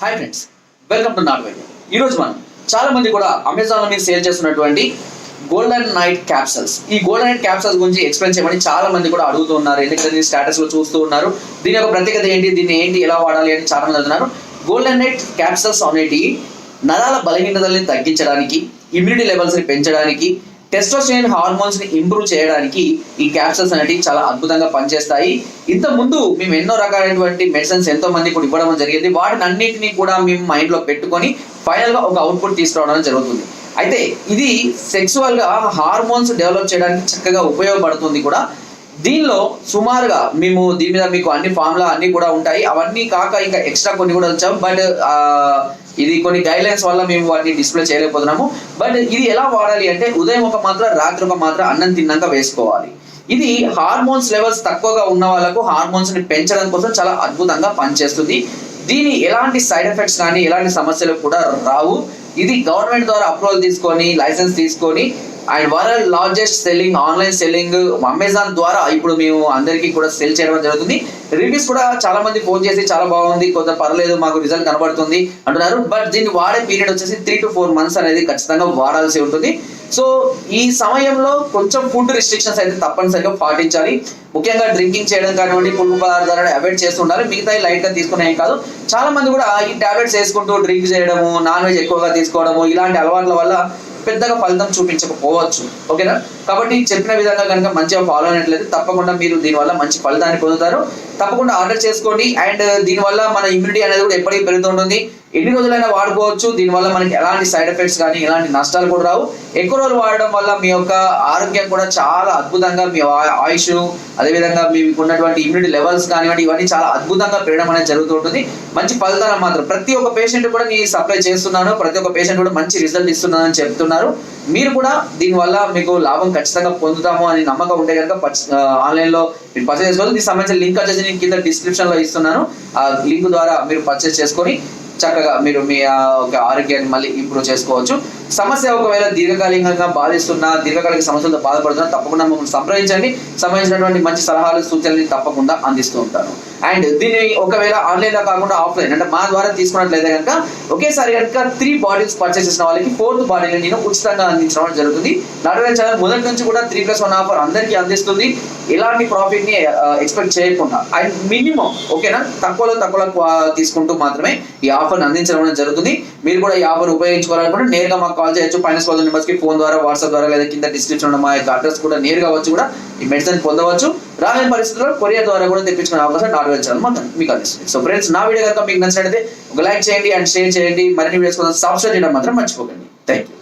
Hi friends welcome to నాట్ వైద్యం ఈరోజు మనం చాలా మంది కూడా అమెజాన్ మీరు సేల్ చేస్తున్నటువంటి గోల్డెన్ నైట్ క్యాప్సల్స్ ఈ గోల్డెన్ నైట్ క్యాప్సల్స్ గురించి ఎక్స్ప్లెయిన్ చేయమని చాలా మంది కూడా అడుగుతూ ఉన్నారు. ఎందుకంటే దీని స్టేటస్లో చూస్తూ ఉన్నారు. దీని యొక్క ప్రత్యేకత ఏంటి? దీన్ని ఏంటి? ఎలా వాడాలి? అని చాలా మంది అడుగుతున్నారు. గోల్డెన్ నైట్ క్యాప్సల్స్ అనేటివి నరాల బలహీనతల్ని తగ్గించడానికి ఇమ్యూనిటీ లెవెల్స్ని పెంచడానికి టెస్టోస్టెరాన్ హార్మోన్స్ని ఇంప్రూవ్ చేయడానికి ఈ క్యాప్సల్స్ అనేటివి చాలా అద్భుతంగా పనిచేస్తాయి. ఇంత ముందు మేము ఎన్నో రకాలైనటువంటి మెడిసిన్స్ ఎంతో మంది కూడా ఇవ్వడం జరిగింది. వాటిని అన్నింటినీ కూడా మేము మైండ్లో పెట్టుకొని ఫైనల్గా ఒక అవుట్పుట్ తీసుకురావడం జరుగుతుంది. అయితే ఇది సెక్సువల్గా హార్మోన్స్ డెవలప్ చేయడానికి చక్కగా ఉపయోగపడుతుంది కూడా. దీనిలో సుమారుగా మేము దీని మీద మీకు అన్ని ఫార్ములా అన్ని కూడా ఉంటాయి. అవన్నీ కాక ఇంకా ఎక్స్ట్రా కొన్ని కూడా వచ్చాం బట్ ఇది కొన్ని గైడ్ లైన్స్ వల్ల మేము వాటిని డిస్ప్లే చేయలేకపోతున్నాము. బట్ ఇది ఎలా వాడాలి అంటే ఉదయం ఒక మాత్ర రాత్రి ఒక మాత్ర అన్నం తిన్నాక వేసుకోవాలి. ఇది హార్మోన్స్ లెవెల్స్ తక్కువగా ఉన్న వాళ్ళకు హార్మోన్స్ని పెంచడం కోసం చాలా అద్భుతంగా పనిచేస్తుంది. దీని ఎలాంటి సైడ్ ఎఫెక్ట్స్ కానీ ఎలాంటి సమస్యలు కూడా రావు. ఇది గవర్నమెంట్ ద్వారా అప్రూవల్ తీసుకొని లైసెన్స్ తీసుకొని and world largest selling online selling Amazon ద్వారా ఇప్పుడు మేము అందరికీ కూడా సెల్ చేయడం జరుగుతుంది. రివ్యూస్ కూడా చాలా మంది ఫోన్ చేసి చాలా బాగుంది కొంత పర్లేదు మాకు రిజల్ట్ కనబడుతుంది అంటున్నారు. బట్ దీన్ని వాడే పీరియడ్ వచ్చేసి త్రీ టు ఫోర్ మంత్స్ అనేది ఖచ్చితంగా వాడాల్సి ఉంటుంది. సో ఈ సమయంలో కొంచెం ఫుడ్ రిస్ట్రిక్షన్స్ అయితే తప్పనిసరిగా పాటించాలి. ముఖ్యంగా డ్రింకింగ్ చేయడం కానివ్వండి పులుపు పదార్థాలను అవాయిడ్ చేస్తుండాలి మిగతా లైట్గా తీసుకునే కాదు. చాలా మంది కూడా ఈ టాబ్లెట్స్ వేసుకుంటూ డ్రింక్ చేయడము నాన్ వెజ్ ఎక్కువగా తీసుకోవడము ఇలాంటి అలవాట్ల వల్ల పెద్దగా ఫలితం చూపించకపోవచ్చు. ఓకేనా? కాబట్టి చెప్పిన విధంగా కనుక మంచిగా ఫాలో అయినట్లయితే తప్పకుండా మీరు దీనివల్ల మంచి ఫలితాన్ని పొందుతారు. తప్పకుండా ఆర్డర్ చేసుకోండి. అండ్ దీనివల్ల మన ఇమ్యూనిటీ అనేది కూడా ఎప్పటికీ పెరుగుతుంటుంది. ఎన్ని రోజులైనా వాడుకోవచ్చు. దీనివల్ల మనకి ఎలాంటి సైడ్ ఎఫెక్ట్స్ కానీ ఎలాంటి నష్టాలు కూడా రావు. ఎక్కువ రోజులు వాడడం వల్ల మీ యొక్క ఆరోగ్యం కూడా చాలా అద్భుతంగా మీ ఆయుష్ అదేవిధంగా మీకు ఉన్నటువంటి ఇమ్యూనిటీ లెవెల్స్ కానివ్వండి ఇవన్నీ చాలా అద్భుతంగా పెరగడం అనేది జరుగుతుంటుంది మంచి ఫలితాలు మాత్రం. ప్రతి ఒక్క పేషెంట్ కూడా నేను సప్లై చేస్తున్నాను. ప్రతి ఒక్క పేషెంట్ కూడా మంచి రిజల్ట్ ఇస్తున్నాను అని చెప్తున్నారు. మీరు కూడా దీనివల్ల మీకు లాభం ఖచ్చితంగా పొందుతాము అని నమ్మకం ఉంటే కనుక ఆన్లైన్లో మీరు పర్చేస్ చేసుకోవచ్చు. దీనికి సంబంధించిన లింక్ వచ్చేసి నేను కింద డిస్క్రిప్షన్లో ఇస్తున్నాను. ఆ లింక్ ద్వారా మీరు పర్చేస్ చేసుకొని చక్కగా మీరు మీ ఒక ఆరోగ్యాన్ని మళ్ళీ ఇంప్రూవ్ చేసుకోవచ్చు. సమస్య ఒకవేళ దీర్ఘకాలికంగా బాధిస్తున్నా దీర్ఘకాలిక సమస్యలతో బాధపడుతున్నా తప్పకుండా మమ్మల్ని సంప్రదించండి. సంబంధించినటువంటి మంచి సలహాలు సూచనలు తప్పకుండా అందిస్తూ ఉంటాను అండ్ దీన్ని ఒకవేళ ఆన్లైన్లో కాకుండా ఆఫ్లైన్ అంటే మా ద్వారా తీసుకున్నట్లయితే కనుక ఒకేసారి కనుక త్రీ బాటిల్స్ పర్చేస్ చేసిన వాళ్ళకి ఫోర్త్ బాటిల్ నేను ఉచితంగా అందించడం జరుగుతుంది. నాటోరియల్ ఛానల్ మొదటి నుంచి కూడా త్రీ ప్లస్ వన్ ఆఫర్ అందరికీ అందిస్తుంది. ఎలాంటి ప్రాఫిట్ని ఎక్స్పెక్ట్ చేయకుండా అండ్ మినిమం ఓకేనా? తక్కువలో తక్కువలో తీసుకుంటూ మాత్రమే ఈ ఆఫర్ అందించడం జరుగుతుంది. మీరు కూడా ఈ ఆఫర్ ఉపయోగించుకోవాలనుకుంటే నేరుగా మాకు కాల్ చేయొచ్చు. ఫైనాన్స్ కాల్ నెంబర్స్కి ఫోన్ ద్వారా వాట్సాప్ ద్వారా లేదా కింద డిస్క్రిప్షన్ ఉన్న మా యొక్క అడ్రస్ కూడా నేరుగా వచ్చి కూడా ఈ మెడిసిన్ పొందవచ్చు. రాలేని పరిస్థితుల్లో కొరియర్ ద్వారా కూడా తెప్పించుకునే అవకాశం నాలుగు వెళ్ళాలి మీకు అందిస్తుంది. సో ఫ్రెండ్స్ నా వీడియో కనుక మీకు నచ్చినట్లయితే ఒక లైక్ చేయండి అండ్ షేర్ చేయండి. మరిన్ని వీడియోస్ కోసం సబ్స్క్రైబ్ చేయడం మాత్రం మర్చిపోకండి. Thank you